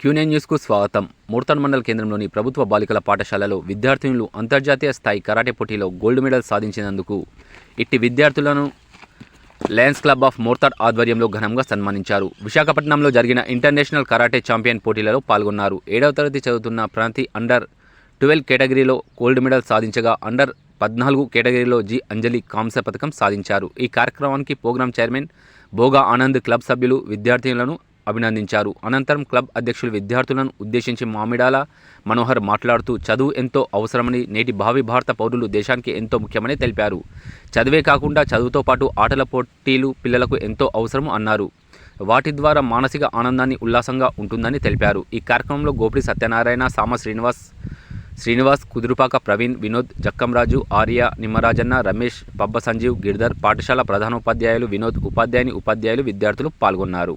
Quinine న్యూస్కు స్వాగతం. మూర్తన్ మండల్ కేంద్రంలోని ప్రభుత్వ బాలికల పాఠశాలలో విద్యార్థినులు అంతర్జాతీయ స్థాయి కరాటే పోటీలో గోల్డ్ మెడల్ సాధించినందుకు ఇట్టి విద్యార్థులను లయన్స్ క్లబ్ ఆఫ్ మోర్తాడ్ ఆధ్వర్యంలో ఘనంగా సన్మానించారు. విశాఖపట్నంలో జరిగిన ఇంటర్నేషనల్ కరాటే ఛాంపియన్ పోటీలలో పాల్గొన్నారు. ఏడవ తరగతి చదువుతున్న ప్రాంతి అండర్ ట్వెల్వ్ కేటగిరీలో గోల్డ్ మెడల్ సాధించగా అండర్ పద్నాలుగు కేటగిరీలో జి అంజలి కాంస్య పథకం సాధించారు. ఈ కార్యక్రమానికి programme chairman Bhoga Anand club సభ్యులు విద్యార్థినులను అభినందించారు. అనంతరం క్లబ్ అధ్యక్షులు విద్యార్థులను ఉద్దేశించి మామిడాల మనోహర్ మాట్లాడుతూ చదువు ఎంతో అవసరమని నేటి భావి భారత పౌరులు దేశానికి ఎంతో ముఖ్యమని తెలిపారు. చదివే కాకుండా చదువుతో పాటు ఆటల పోటీలు పిల్లలకు ఎంతో అవసరం అన్నారు. వాటి ద్వారా మానసిక ఆనందాన్ని ఉల్లాసంగా ఉంటుందని తెలిపారు. ఈ కార్యక్రమంలో గోపిడి సత్యనారాయణ సామ శ్రీనివాస్ శ్రీనివాస్ కుదురుపాక ప్రవీణ్ వినోద్ జక్కంరాజు ఆర్య నిమ్మరాజన్న రమేష్ పబ్బ సంజీవ్ గిరిధర్ పాఠశాల ప్రధానోపాధ్యాయులు వినోద్ ఉపాధ్యాయుని ఉపాధ్యాయులు విద్యార్థులు పాల్గొన్నారు.